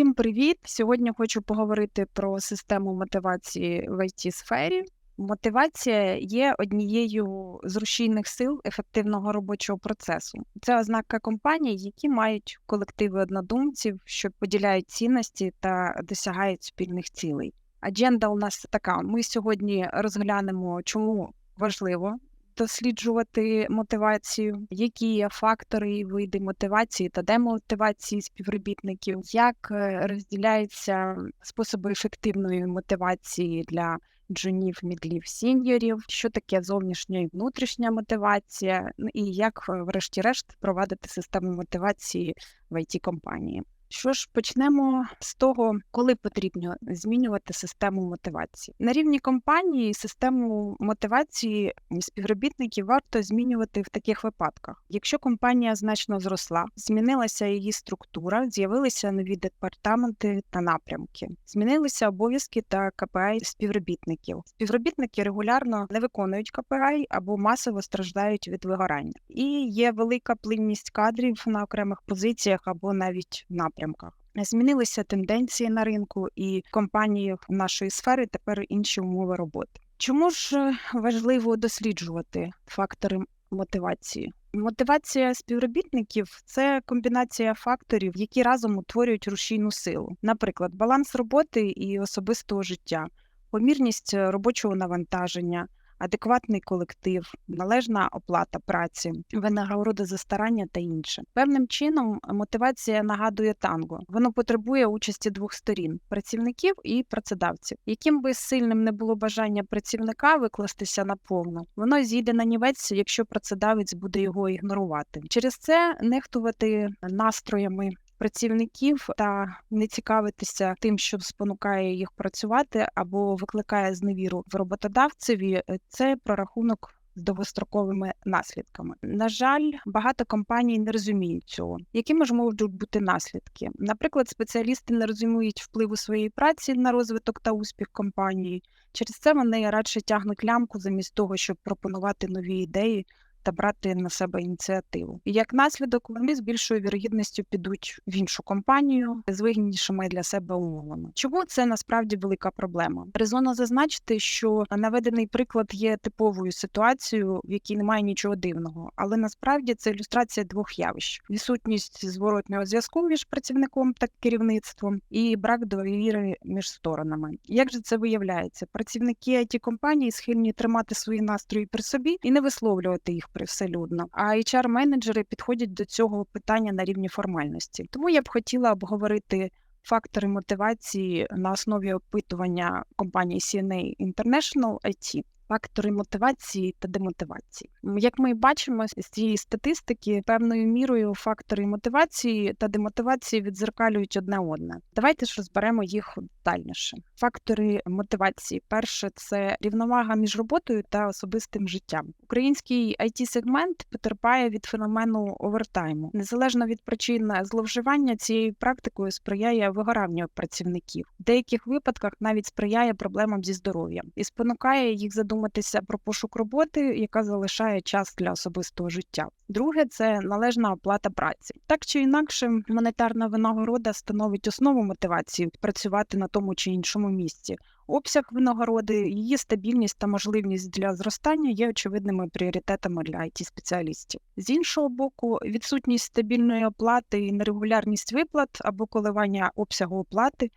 Усім привіт! Сьогодні хочу поговорити про систему мотивації в it сфері. Мотивація є однією з рушійних сил ефективного робочого процесу. Це ознака компаній, які мають колективи однодумців, що поділяють цінності та досягають спільних цілей. Адженда у нас така: ми сьогодні розглянемо, чому важливо досліджувати мотивацію, які є фактори види мотивації та демотивації співробітників, як е, розділяються способи ефективної мотивації для джунів, мідлів, сіньорів, що таке зовнішня і внутрішня мотивація, ну і як, е, врешті-решт, впровадити систему мотивації в it компанії. Що ж, почнемо з того, коли потрібно змінювати систему мотивації. На рівні компанії систему мотивації співробітників варто змінювати в таких випадках. Якщо компанія значно зросла, змінилася її структура, з'явилися нові департаменти та напрямки, змінилися обов'язки та КПІ співробітників. Співробітники регулярно не виконують КПІ або масово страждають від вигорання, і є велика плинність кадрів на окремих позиціях або навіть напрямках напрямках. Змінилися тенденції на ринку, і компанії нашої сфери тепер інші умови роботи. Чому ж е, важливо досліджувати фактори мотивації? Мотивація співробітників це комбінація факторів, які разом утворюють рушійну силу, наприклад, баланс роботи і особистого життя, помірність робочого навантаження адекватний колектив, належна оплата праці, винагорода за старання та інше. Певним чином мотивація нагадує танго. Воно потребує участі двох сторін працівників і працедавців. Яким би сильним не було бажання працівника викластися наповну, воно зійде на нівець, якщо працедавець буде його ігнорувати. Через це нехтувати настроями працівників та не цікавитися тим, що спонукає їх працювати або викликає зневіру в роботодавцеві, е, це прорахунок. З довгостроковими наслідками. На жаль, багато компаній не розуміють цього. Якими ж можуть бути наслідки? Наприклад, спеціалісти не розуміють впливу своєї праці на розвиток та успіх компанії. Через це вони радше тягнуть лямку замість того, щоб пропонувати нові ідеї та брати на себе ініціативу. І як наслідок вони з більшою вірогідністю підуть в іншу компанію з вигіднішими для себе умовами. Чому це насправді велика проблема? Резонно зазначити, що наведений приклад є типовою ситуацією, в якій немає нічого дивного, але насправді це ілюстрація двох явищ: відсутність зворотнього зв'язку між працівником та керівництвом і брак довіри між сторонами. Як же це виявляється? Працівники it компанії схильні тримати свої настрої при собі і не висловлювати їх привселюдно. А hr менеджери підходять до цього питання на рівні формальності. Тому я б хотіла обговорити фактори мотивації на основі опитування компанії CNA International IT фактори мотивації та демотивації. Як ми бачимо з цієї статистики, певною мірою фактори мотивації та демотивації відзеркалюють одне одне. Давайте ж розберемо їх детальніше. Фактори мотивації: перше це рівновага між роботою та особистим життям. Український it сегмент потерпає від феномену овертайму. Незалежно від причин зловживання цією практикою сприяє вигоранню працівників. В деяких випадках навіть сприяє проблемам зі здоров'ям і спонукає їх задумати задуматися про пошук роботи, яка залишає час для особистого життя. Друге це належна оплата праці. Так чи інакше, монетарна винагорода становить основу мотивації працювати на тому чи іншому місці. Обсяг винагороди, її стабільність та можливість для зростання є очевидними пріоритетами для it спеціалістів. З іншого боку, відсутність стабільної оплати і нерегулярність виплат або коливання обсягу оплати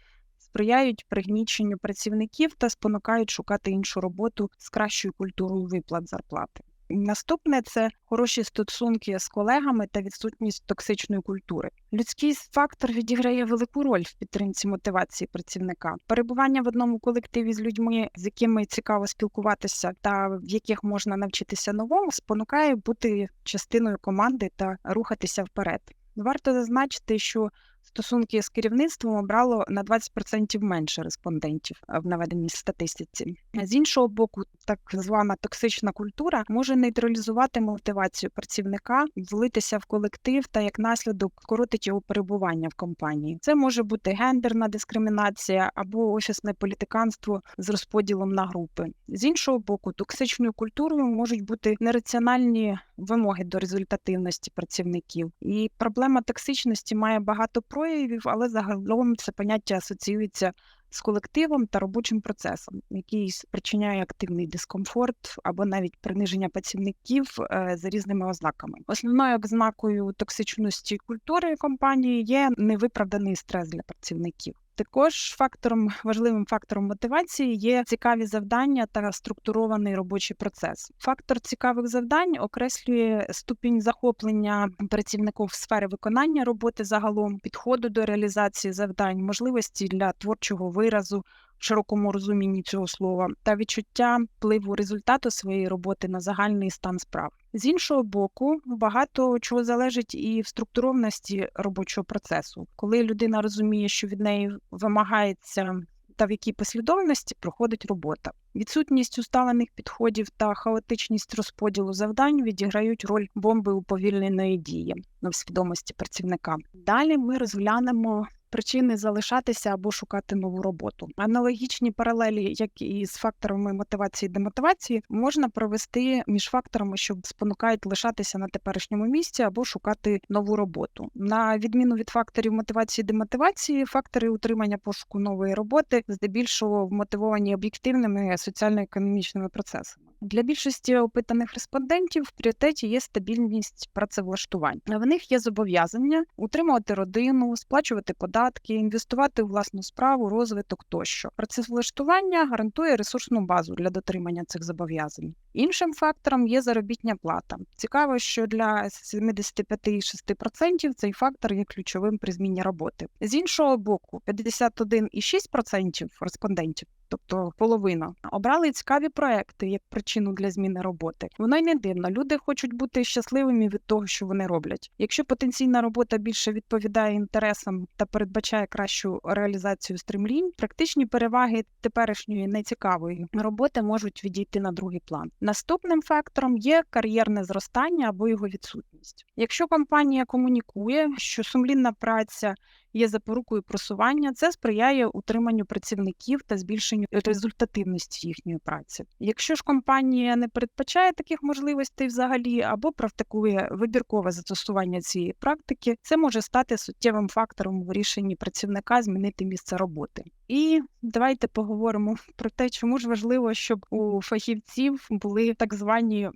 сприяють пригніченню працівників та спонукають шукати іншу роботу з кращою культурою виплат зарплати. Наступне це хороші стосунки з колегами та відсутність токсичної культури. Людський фактор відіграє велику роль в підтримці мотивації працівника. Перебування в одному колективі з людьми, з якими цікаво спілкуватися, та в яких можна навчитися новому, спонукає бути частиною команди та рухатися вперед. Варто зазначити, що стосунки з керівництвом обрало на 20% менше респондентів е, в наведеній статистиці. З іншого боку, так звана токсична культура може нейтралізувати мотивацію працівника, влитися в колектив та як наслідок коротить його перебування в компанії. Це може бути гендерна дискримінація або офісне політиканство з розподілом на групи. З іншого боку, токсичною культурою можуть бути нераціональні вимоги до результативності працівників, і проблема токсичності має багато проявів, але загалом це поняття асоціюється з колективом та робочим процесом, який спричиняє активний дискомфорт або навіть приниження працівників е, за різними ознаками. Основною ознакою токсичності культури компанії є невиправданий стрес для працівників. Також фактором важливим фактором мотивації є цікаві завдання та структурований робочий процес. Фактор цікавих завдань окреслює ступінь захоплення працівників сфери виконання роботи загалом, підходу до реалізації завдань, можливості для творчого виразу. Широкому розумінні цього слова та відчуття впливу результату своєї роботи на загальний стан справ. З іншого боку, багато чого залежить і в структурованості робочого процесу, коли людина розуміє, що від неї вимагається та в якій послідовності проходить робота. Відсутність усталених підходів та хаотичність розподілу завдань відіграють роль бомби уповільненої дії на свідомості працівника. Далі ми розглянемо причини залишатися або шукати нову роботу. Аналогічні паралелі, як і з факторами мотивації і демотивації, можна провести між факторами, що спонукають лишатися на теперішньому місці або шукати нову роботу. На відміну від факторів мотивації і демотивації, фактори утримання пошуку нової роботи здебільшого вмотивовані об'єктивними соціально-економічними процесами. Для більшості опитаних респондентів в пріоритеті є стабільність працевлаштувань. В них є зобов'язання утримувати родину, сплачувати податки, інвестувати у власну справу, розвиток тощо. Працевлаштування гарантує ресурсну базу для дотримання цих зобов'язань. Іншим фактором є заробітня плата. Цікаво, що для 75,6% цей фактор є ключовим при зміні роботи. З іншого боку, 51,6% респондентів тобто половина, обрали цікаві проекти як причину для зміни роботи. Воно й не дивно. Люди хочуть бути щасливими від того, що вони роблять. Якщо потенційна робота більше відповідає інтересам та передбачає кращу реалізацію стремлінь, практичні переваги теперішньої нецікавої роботи можуть відійти на другий план. Наступним фактором є кар'єрне зростання або його відсутність. Якщо компанія комунікує, що сумлінна праця є запорукою просування, це сприяє утриманню працівників та збільшенню результативності їхньої праці. Якщо ж компанія не передбачає таких можливостей взагалі або практикує вибіркове застосування цієї практики, це може стати суттєвим фактором в рішенні працівника змінити місце роботи. І давайте поговоримо про те, чому ж важливо, щоб у фахівців були так звані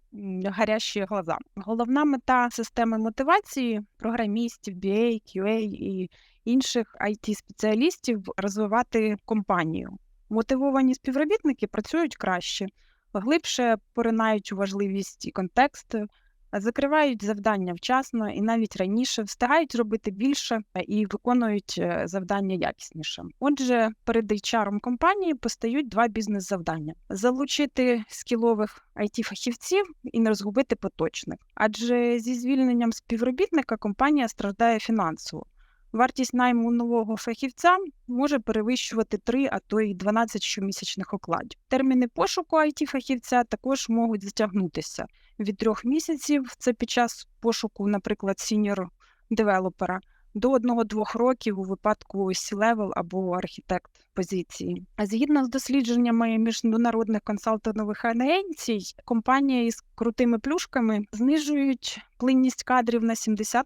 гарячі глаза. Головна мета системи мотивації програмістів, BA, QA і інших it спеціалістів розвивати компанію. Мотивовані співробітники працюють краще, глибше поринають у важливість і контекст, закривають завдання вчасно і навіть раніше встигають робити більше і виконують е, завдання якісніше. Отже, перед HR компанії постають два бізнес-завдання: залучити скілових it фахівців і не розгубити поточних. Адже зі звільненням співробітника компанія страждає фінансово. Вартість найму нового фахівця може перевищувати 3, а то й 12 щомісячних окладів. Терміни пошуку it фахівця також можуть затягнутися від трьох місяців. Це під час пошуку, наприклад, сіньор девелопера, до 1-2 років у випадку C-level або архітект позиції. Згідно з дослідженнями міжнародних консалтингових агенцій, компанії із крутими плюшками знижують плинність кадрів на 70%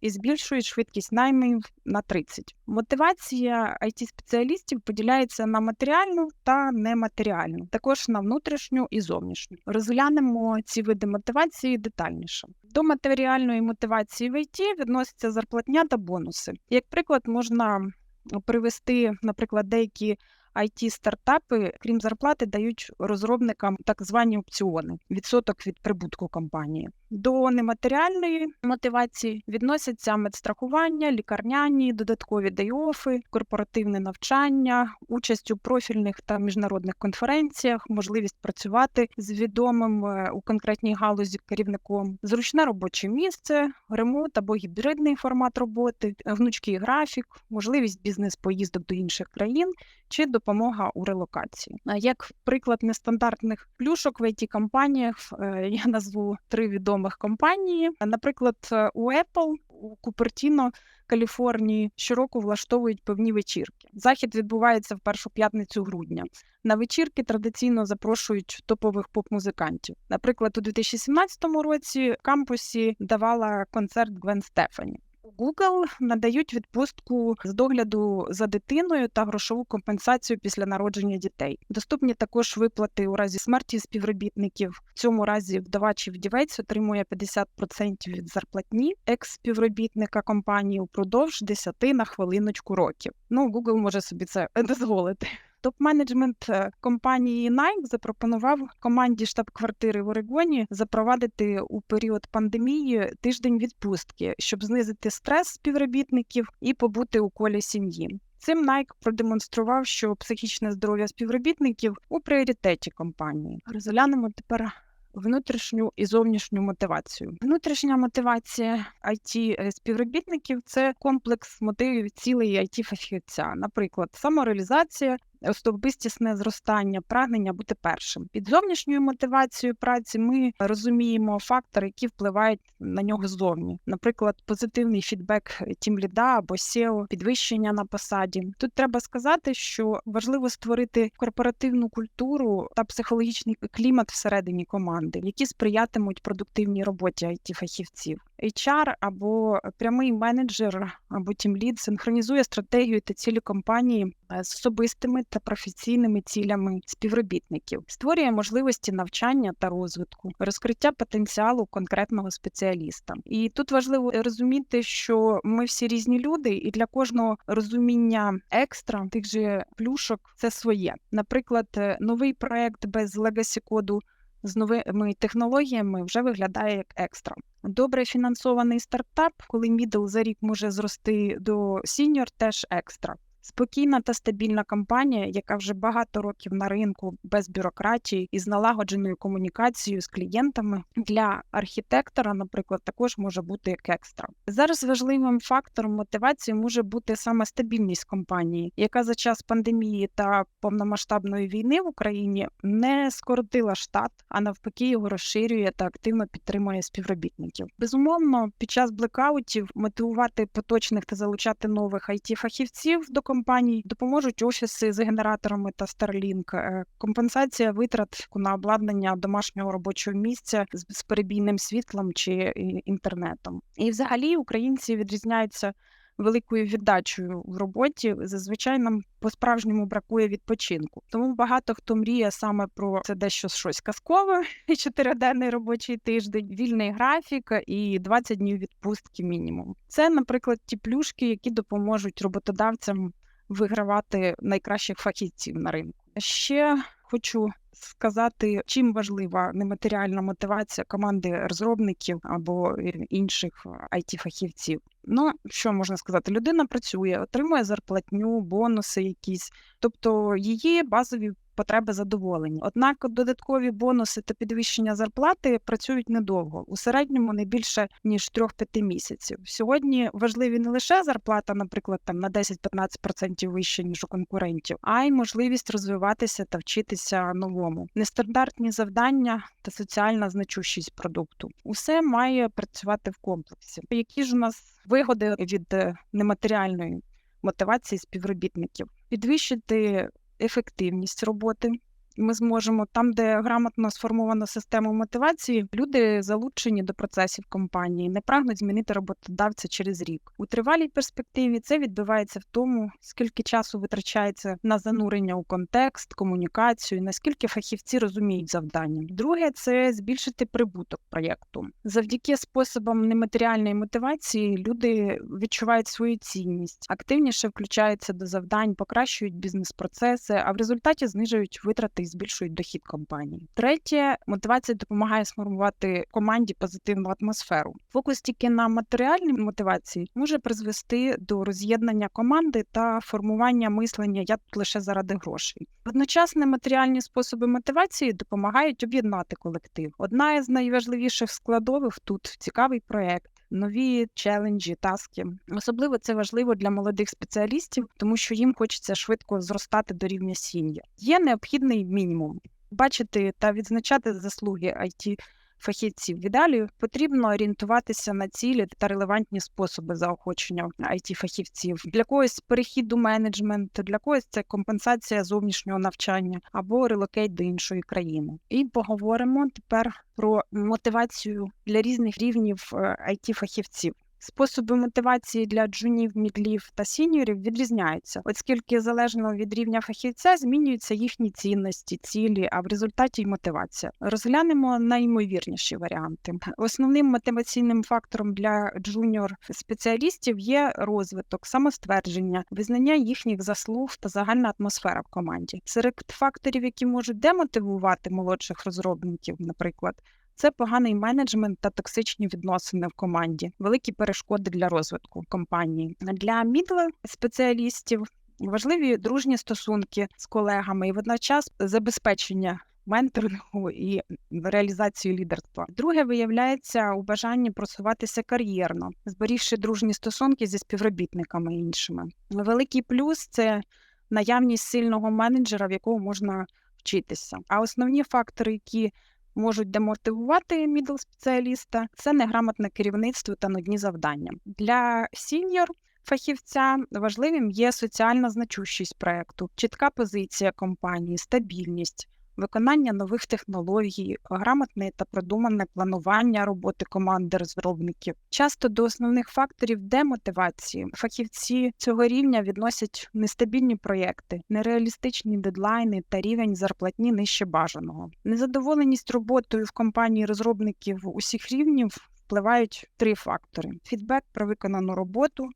і збільшують швидкість наймів на 30%. Мотивація it спеціалістів поділяється на матеріальну та нематеріальну, також на внутрішню і зовнішню. Розглянемо ці види мотивації детальніше. До матеріальної мотивації в IT відноситься зарплатня та бонуси. Як приклад, можна привести, наприклад, деякі it стартапи, крім зарплати, дають розробникам так звані опціони, відсоток від прибутку компанії. До нематеріальної мотивації відносяться медстрахування, лікарняні, додаткові дейофи, корпоративне навчання, участь у профільних та міжнародних конференціях, можливість працювати з відомим е, у конкретній галузі керівником, зручне робоче місце, ремонт або гібридний формат роботи, гнучкий графік, можливість бізнес-поїздок до інших країн чи допомога у релокації. Як приклад нестандартних плюшок в it компаніях е, я назву три відомі відомих компаній. Наприклад, у Apple у Купертіно, Каліфорнії щороку влаштовують певні вечірки. Захід відбувається в першу п'ятницю грудня. На вечірки традиційно запрошують топових поп-музикантів. Наприклад, у 2017 році в кампусі давала концерт Гвен Стефані. Google надають відпустку з догляду за дитиною та грошову компенсацію після народження дітей. Доступні також виплати у разі смерті співробітників. В цьому разі вдова чи вдівець отримує 50% від зарплатні екс-співробітника компанії упродовж 10 на хвилиночку років. Ну, Google може собі це дозволити. Топ-менеджмент е, компанії Nike запропонував команді штаб-квартири в Орегоні запровадити у період пандемії тиждень відпустки, щоб знизити стрес співробітників і побути у колі сім'ї. Цим Nike продемонстрував, що психічне здоров'я співробітників у пріоритеті компанії. Розглянемо тепер внутрішню і зовнішню мотивацію. Внутрішня мотивація it співробітників це комплекс мотивів цілей it фахівця, наприклад, самореалізація. Особистісне зростання, прагнення бути першим під зовнішньою мотивацією праці. Ми розуміємо фактори, які впливають на нього ззовні, наприклад, позитивний фідбек тімліда або SEO, підвищення на посаді. Тут треба сказати, що важливо створити корпоративну культуру та психологічний клімат всередині команди, які сприятимуть продуктивній роботі it фахівців. HR або прямий менеджер або тімлід синхронізує стратегію та цілі компанії з особистими та професійними цілями співробітників, створює можливості навчання та розвитку, розкриття потенціалу конкретного спеціаліста. І тут важливо розуміти, що ми всі різні люди, і для кожного розуміння екстра тих же плюшок це своє. Наприклад, новий проект без легасі коду з новими технологіями вже виглядає як екстра. Добре фінансований стартап, коли мідл за рік може зрости до сіньор, теж екстра. Спокійна та стабільна компанія, яка вже багато років на ринку без бюрократії і з налагодженою комунікацією з клієнтами для архітектора, наприклад, також може бути як екстра. Зараз важливим фактором мотивації може бути саме стабільність компанії, яка за час пандемії та повномасштабної війни в Україні не скоротила штат, а навпаки, його розширює та активно підтримує співробітників. Безумовно, під час блекаутів мотивувати поточних та залучати нових it фахівців до компаній допоможуть офіси з генераторами та Starlink, компенсація витрат на обладнання домашнього робочого місця з перебійним світлом чи інтернетом. І, взагалі, українці відрізняються. Великою віддачею в роботі зазвичай нам по-справжньому бракує відпочинку. Тому багато хто мріє саме про це дещо щось казкове, чотириденний робочий тиждень, вільний графік і 20 днів відпустки мінімум. Це, наприклад, ті плюшки, які допоможуть роботодавцям вигравати найкращих фахівців на ринку. Ще хочу сказати, чим важлива нематеріальна мотивація команди розробників або інших it фахівців Ну, що можна сказати? Людина працює, отримує зарплатню, бонуси якісь, тобто її базові потреби задоволені. Однак додаткові бонуси та підвищення зарплати працюють недовго, у середньому не більше ніж 3-5 місяців. Сьогодні важливі не лише зарплата, наприклад, там на 10-15% вище ніж у конкурентів, а й можливість розвиватися та вчитися новому, нестандартні завдання та соціальна значущість продукту. Усе має працювати в комплексі. Які ж у нас вигоди від е, нематеріальної мотивації співробітників, підвищити ефективність роботи, ми зможемо там, де грамотно сформована система мотивації, люди залучені до процесів компанії, не прагнуть змінити роботодавця через рік. У тривалій перспективі це відбувається в тому, скільки часу витрачається на занурення у контекст, комунікацію, наскільки фахівці розуміють завдання. Друге це збільшити прибуток проєкту. Завдяки способам нематеріальної мотивації люди відчувають свою цінність, активніше включаються до завдань, покращують бізнес-процеси, а в результаті знижують витрати збільшують дохід компанії. Третє, мотивація допомагає сформувати команді позитивну атмосферу. Фокус тільки на матеріальній мотивації може призвести до роз'єднання команди та формування мислення я тут лише заради грошей. Водночас матеріальні способи мотивації допомагають об'єднати колектив. Одна із найважливіших складових тут цікавий проект нові челенджі, таски. Особливо це важливо для молодих спеціалістів, тому що їм хочеться швидко зростати до рівня сім'ї. Є необхідний мінімум бачити та відзначати заслуги IT фахівців. і далі потрібно орієнтуватися на цілі та релевантні способи заохочення it фахівців для когось перехід у менеджмент, для когось це компенсація зовнішнього навчання або релокейт до іншої країни. І поговоримо тепер про мотивацію для різних рівнів it е, фахівців. Способи мотивації для джунів, мідлів та сіньорів відрізняються, оскільки залежно від рівня фахівця змінюються їхні цінності, цілі, а в результаті й мотивація. Розглянемо найімовірніші варіанти. Основним мотиваційним фактором для джуніор спеціалістів є розвиток, самоствердження, визнання їхніх заслуг та загальна атмосфера в команді. Серед факторів, які можуть демотивувати молодших розробників, наприклад. Це поганий менеджмент та токсичні відносини в команді, великі перешкоди для розвитку компанії. Для мідл спеціалістів важливі дружні стосунки з колегами і водночас забезпечення менторингу і реалізацію лідерства. Друге виявляється у бажанні просуватися кар'єрно, зберігши дружні стосунки зі співробітниками іншими. Великий плюс це наявність сильного менеджера, в якого можна вчитися. А основні фактори, які можуть демотивувати мідл спеціаліста, це неграмотне керівництво та нудні завдання. Для сіньор фахівця важливим є соціальна значущість проекту, чітка позиція компанії, стабільність. Виконання нових технологій, грамотне та продумане планування роботи команди розробників. Часто до основних факторів демотивації фахівці цього рівня відносять нестабільні проєкти, нереалістичні дедлайни та рівень зарплатні нижче бажаного. Незадоволеність роботою в компанії розробників усіх рівнів впливають три фактори: фідбек про виконану роботу.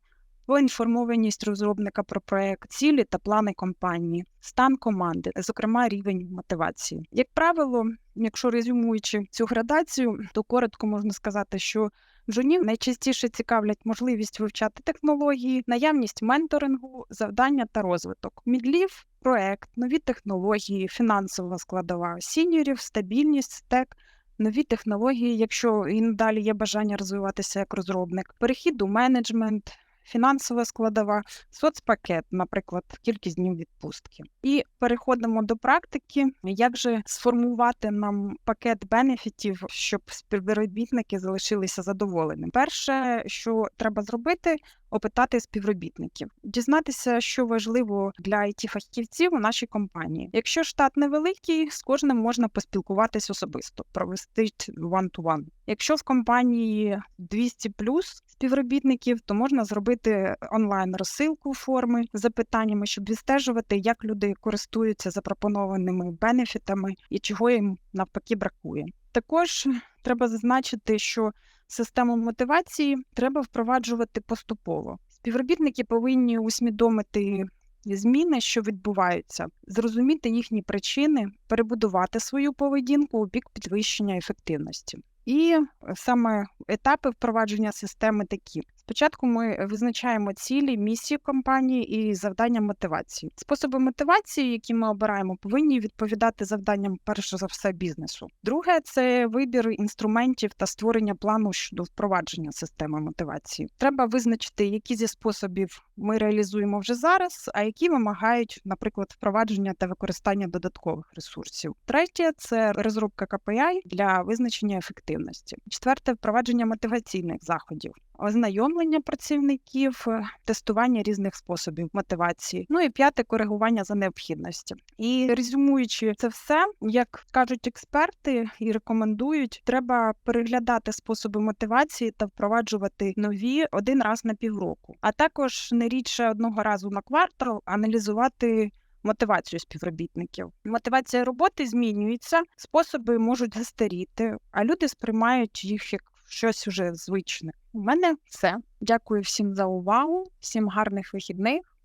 Поінформованість розробника про проект, цілі та плани компанії, стан команди, зокрема рівень мотивації. Як правило, якщо резюмуючи цю градацію, то коротко можна сказати, що жунів найчастіше цікавлять можливість вивчати технології, наявність менторингу, завдання та розвиток. Мідлів, проект, нові технології, фінансова складова, сіньорів, стабільність, стек. Нові технології, якщо і надалі є бажання розвиватися як розробник, перехід у менеджмент, фінансова складова, соцпакет, наприклад, кількість днів відпустки. І переходимо до практики, як же сформувати нам пакет бенефітів, щоб співробітники залишилися задоволеними. Перше, що треба зробити, опитати співробітників, дізнатися, що важливо для it фахівців у нашій компанії. Якщо штат невеликий, з кожним можна поспілкуватись особисто, провести one-to-one. Якщо в компанії 200 плюс співробітників, то можна зробити онлайн розсилку форми з запитаннями, щоб відстежувати, як люди користуються запропонованими бенефітами і чого їм навпаки бракує. Також треба зазначити, що систему мотивації треба впроваджувати поступово. Співробітники повинні усвідомити зміни, що відбуваються, зрозуміти їхні причини, перебудувати свою поведінку у бік підвищення ефективності. І саме етапи впровадження системи такі: спочатку ми визначаємо цілі, місії компанії і завдання мотивації. Способи мотивації, які ми обираємо, повинні відповідати завданням перш за все бізнесу. Друге це вибір інструментів та створення плану щодо впровадження системи мотивації. Треба визначити, які зі способів ми реалізуємо вже зараз, а які вимагають, наприклад, впровадження та використання додаткових ресурсів. Третє це розробка KPI для визначення ефективності. Четверте впровадження мотиваційних заходів. Ознайомлення працівників, е, тестування різних способів мотивації. Ну і п'яте коригування за необхідності. І резюмуючи це все, як кажуть експерти і рекомендують, треба переглядати способи мотивації та впроваджувати нові один раз на півроку, а також не рідше одного разу на квартал аналізувати. Мотивацію співробітників. Мотивація роботи змінюється, способи можуть застаріти, а люди сприймають їх як щось уже звичне. У мене все. Дякую всім за увагу, всім гарних вихідних.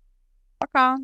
Пока!